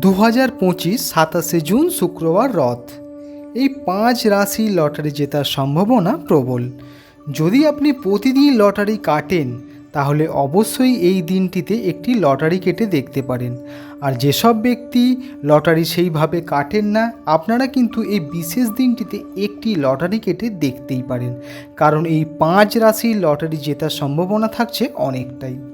দু হাজার পঁচিশ সাতাশে জুন শুক্রবার রথ। এই পাঁচ রাশি লটারি জেতার সম্ভাবনা প্রবল। যদি আপনি প্রতিদিন লটারি কাটেন, তাহলে অবশ্যই এই দিনটিতে একটি লটারি কেটে দেখতে পারেন। আর যেসব ব্যক্তি লটারি সেইভাবে কাটেন না, আপনারা কিন্তু এই বিশেষ দিনটিতে একটি লটারি কেটে দেখতেই পারেন। কারণ এই পাঁচ রাশির লটারি জেতার সম্ভাবনা থাকছে অনেকটাই।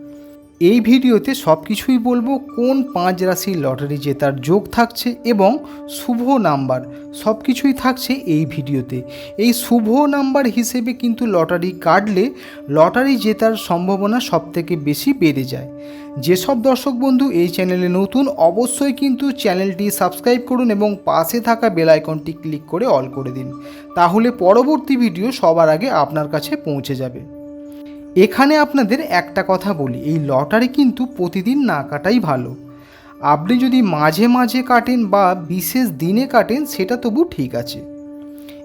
এই ভিডিওতে সব কিছুই বলব কোন পাঁচ রাশির লটারি জেতার যোগ থাকছে এবং শুভ নাম্বার সব কিছুই থাকছে এই ভিডিওতে। এই শুভ নাম্বার হিসেবে কিন্তু লটারি কাটলে লটারি জেতার সম্ভাবনা সবথেকে বেশি বেড়ে যায়। যেসব দর্শক বন্ধু এই চ্যানেলে নতুন অবশ্যই কিন্তু চ্যানেলটি সাবস্ক্রাইব করুন এবং পাশে থাকা বেল আইকনটি ক্লিক করে অল করে দিন। তাহলে পরবর্তী ভিডিও সবার আগে আপনার কাছে পৌঁছে যাবে। এখানে আপনাদের একটা কথা বলি, এই লটারি কিন্তু প্রতিদিন না কাটাই ভালো। আপনি যদি মাঝে মাঝে কাটেন বা বিশেষ দিনে কাটেন, সেটা তবু ঠিক আছে।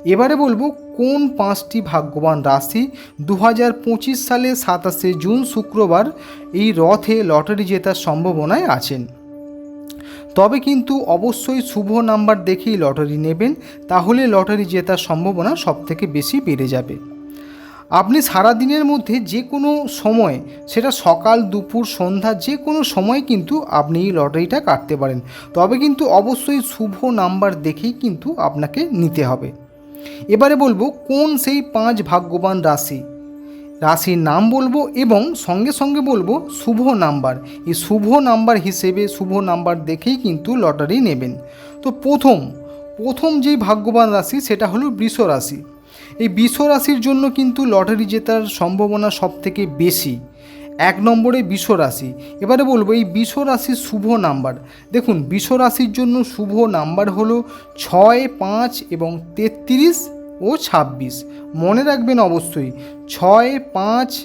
এবারে বলব, কোন পাঁচটি ভাগ্যবান রাশি দু হাজার পঁচিশ সালে সাতাশে জুন শুক্রবার এই রথে লটারি জেতার সম্ভাবনায় আছেন? তবে কিন্তু অবশ্যই শুভ নাম্বার দেখেই লটারি নেবেন, তাহলে লটারি জেতার সম্ভাবনা সবথেকে বেশি বেড়ে যাবে। আপনি সারা দিনের মধ্যে যে কোনো সময়, সেটা সকাল, দুপুর, সন্ধ্যা, যে কোনো সময় কিন্তু আপনি এই লটারিটা কাটতে পারেন। তবে কিন্তু অবশ্যই শুভ নাম্বার দেখেই কিন্তু আপনাকে নিতে হবে। এবারে বলব, কোন সেই পাঁচ ভাগ্যবান রাশি? রাশির নাম বলব এবং সঙ্গে সঙ্গে বলব শুভ নাম্বার। এই শুভ নাম্বার হিসেবে শুভ নাম্বার দেখেই কিন্তু লটারি নেবেন। তো প্রথম প্রথম যেই ভাগ্যবান রাশি, সেটা হলো বৃষ রাশি। এই বিষ রাশির জন্য কিন্তু লটারি জেতার সম্ভাবনা সবথেকে বেশি। এক নম্বরে বিষ রাশি। এবারে বলব, এই বিষ রাশির শুভ নাম্বার। দেখুন, বিষ রাশির জন্য শুভ নাম্বার হল ছয়, পাঁচ এবং তেত্রিশ ও ছাব্বিশ। মনে রাখবেন অবশ্যই, ছয়, পাঁচ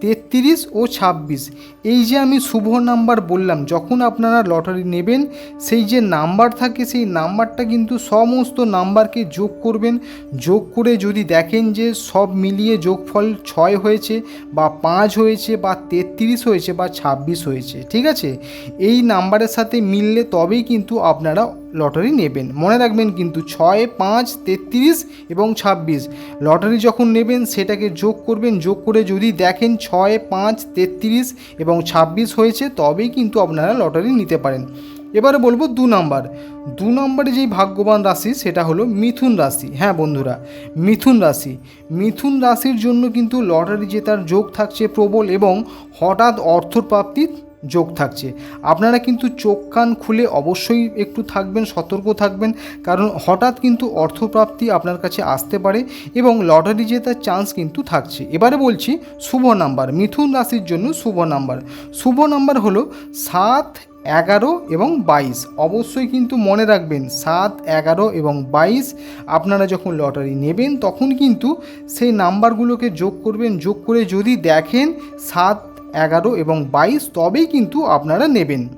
তেত্রিশ ও ছাব্বিশ। এই যে আমি শুভ নাম্বার বললাম, যখন আপনারা লটারি নেবেন, সেই যে নাম্বার থাকে, সেই নাম্বারটা কিন্তু সমস্ত নাম্বারকে যোগ করবেন। যোগ করে যদি দেখেন যে সব মিলিয়ে যোগফল ছয় হয়েছে, বা পাঁচ হয়েছে, বা তেত্রিশ হয়েছে, বা ছাব্বিশ হয়েছে, ঠিক আছে? এই নাম্বারের সাথে মিললে তবেই কিন্তু আপনারা লটারি নেবেন। মনে রাখবেন কিন্তু ছয়, পাঁচ, তেত্রিশ এবং ছাব্বিশ। লটারি যখন নেবেন, সেটাকে যোগ করবেন। যোগ করে যদি দেখেন ছয়, পাঁচ, তেত্রিশ এবং ছাব্বিশ হয়েছে, তবেই কিন্তু আপনারা লটারি নিতে পারেন। এবারে বলব দু নাম্বার। দু নম্বরে যেই ভাগ্যবান রাশি, সেটা হলো মিথুন রাশি। হ্যাঁ বন্ধুরা, মিথুন রাশি। মিথুন রাশির জন্য কিন্তু লটারি জেতার যোগ থাকছে প্রবল এবং হঠাৎ অর্থপ্রাপ্তির যোগ থাকছে। আপনারা কিন্তু চোখ কান খুলে অবশ্যই একটু থাকবেন, সতর্ক থাকবেন, কারণ হঠাৎ কিন্তু অর্থপ্রাপ্তি আপনার কাছে আসতে পারে এবং লটারি জেতার চান্স কিন্তু থাকছে। এবারে বলছি, শুভ নাম্বার, মিথুন রাশির জন্য শুভ নাম্বার। শুভ নাম্বার হলো সাত, এগারো এবং বাইশ। অবশ্যই কিন্তু মনে রাখবেন, সাত, এগারো এবং বাইশ আপনারা যখন লটারি নেবেন, তখন কিন্তু সেই নাম্বারগুলোকে যোগ করবেন। যোগ করে যদি দেখেন সাত এগারো এবং বাইশ তবেই কিন্তু আপনারা নেবেন।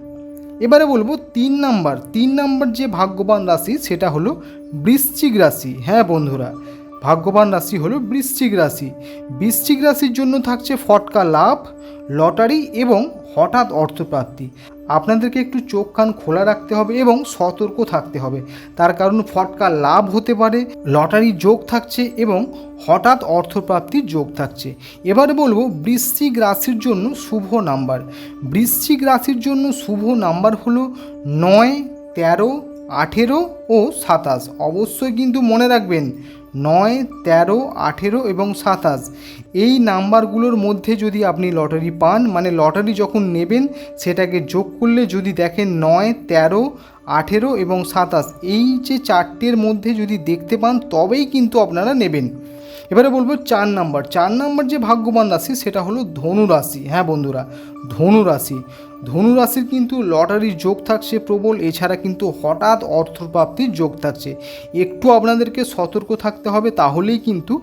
এবারে বলব তিন নাম্বার। তিন নাম্বার যে ভাগ্যবান রাশি, সেটা হলো বৃশ্চিক রাশি। হ্যাঁ বন্ধুরা, ভাগ্যবান রাশি হলো বৃশ্চিক রাশি। বৃশ্চিক রাশির জন্য থাকছে ফটকা লাভ, লটারি এবং হঠাৎ অর্থপ্রাপ্তি। আপনাদেরকে একটু চোখ কান খোলা রাখতে হবে এবং সতর্ক থাকতে হবে। তার কারণ ফটকা লাভ হতে পারে, লটারি যোগ থাকছে এবং হঠাৎ অর্থপ্রাপ্তির যোগ থাকছে। এবারে বলব, বৃশ্চিক রাশির জন্য শুভ নাম্বার। বৃশ্চিক রাশির জন্য শুভ নাম্বার হলো নয়, তেরো, আঠেরো ও সাতাশ। অবশ্যই কিন্তু মনে রাখবেন নয়, তেরো, আঠেরো এবং সাতাশ। এই নাম্বারগুলোর মধ্যে যদি আপনি লটারি পান মানে লটারি যখন নেবেন, সেটাকে যোগ করলে যদি দেখেন নয়, তেরো, আঠেরো এবং সাতাশ, এই যে চারটের মধ্যে যদি দেখতে পান, তবেই কিন্তু আপনারা নেবেন। এবারে বলব চার নাম্বার। চার নাম্বার যে ভাগ্যবান রাশি, সেটা হলো ধনু রাশি। হ্যাঁ বন্ধুরা, ধনু রাশি। ধনু রাশির কিন্তু লটারির যোগ থাকছে প্রবল, এছাড়া কিন্তু হঠাৎ অর্থপ্রাপ্তির যোগ থাকছে। একটু আপনাদেরকে সতর্ক থাকতে হবে, তাহলেই কিন্তু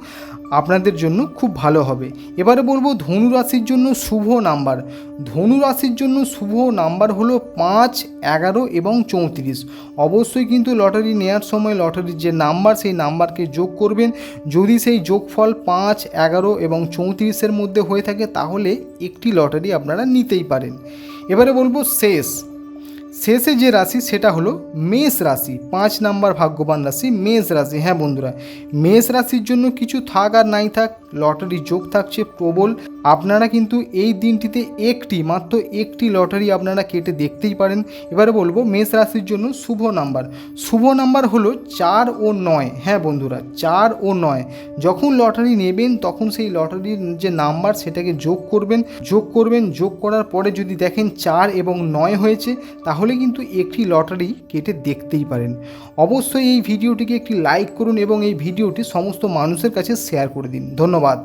আপনাদের জন্য খুব ভালো হবে। এবারে বলব ধনু রাশির জন্য শুভ নাম্বার। ধনু রাশির জন্য শুভ নাম্বার হলো পাঁচ, এগারো এবং চৌত্রিশ। অবশ্যই কিন্তু লটারি নেওয়ার সময় লটারির যে নাম্বার, সেই নাম্বারকে যোগ করবেন। যদি সেই যোগফল পাঁচ, এগারো এবং চৌত্রিশের মধ্যে হয়ে থাকে, তাহলে একটি লটারি আপনারা নিতেই পারেন। এবারে বলব শেষ। শেষে যে রাশি, সেটা হলো মেষ রাশি। পাঁচ নাম্বার ভাগ্যবান রাশি, মেষ রাশি। হ্যাঁ বন্ধুরা, মেষ রাশির জন্য কিছু থাক আর নাই থাক লটারি যোগ থাকছে প্রবল। আপনারা কিন্তু এই দিনটিতে একটি মাত্র একটি লটারি আপনারা কেটে দেখতেই পারেন। এবারে বলব, মেষ রাশির জন্য শুভ নাম্বার। শুভ নাম্বার হলো চার ও নয়। হ্যাঁ বন্ধুরা, চার ও নয়। যখন লটারি নেবেন, তখন সেই লটারির যে নাম্বার, সেটাকে যোগ করবেন। যোগ করবেন, যোগ করার পরে যদি দেখেন চার এবং নয় হয়েছে, তাহলে কিন্তু একটি লটারি কেটে দেখতেই পারেন। অবশ্যই এই ভিডিওটিকে একটি লাইক করুন এবং এই ভিডিওটি সমস্ত মানুষের কাছে শেয়ার করে দিন। ধন্যবাদ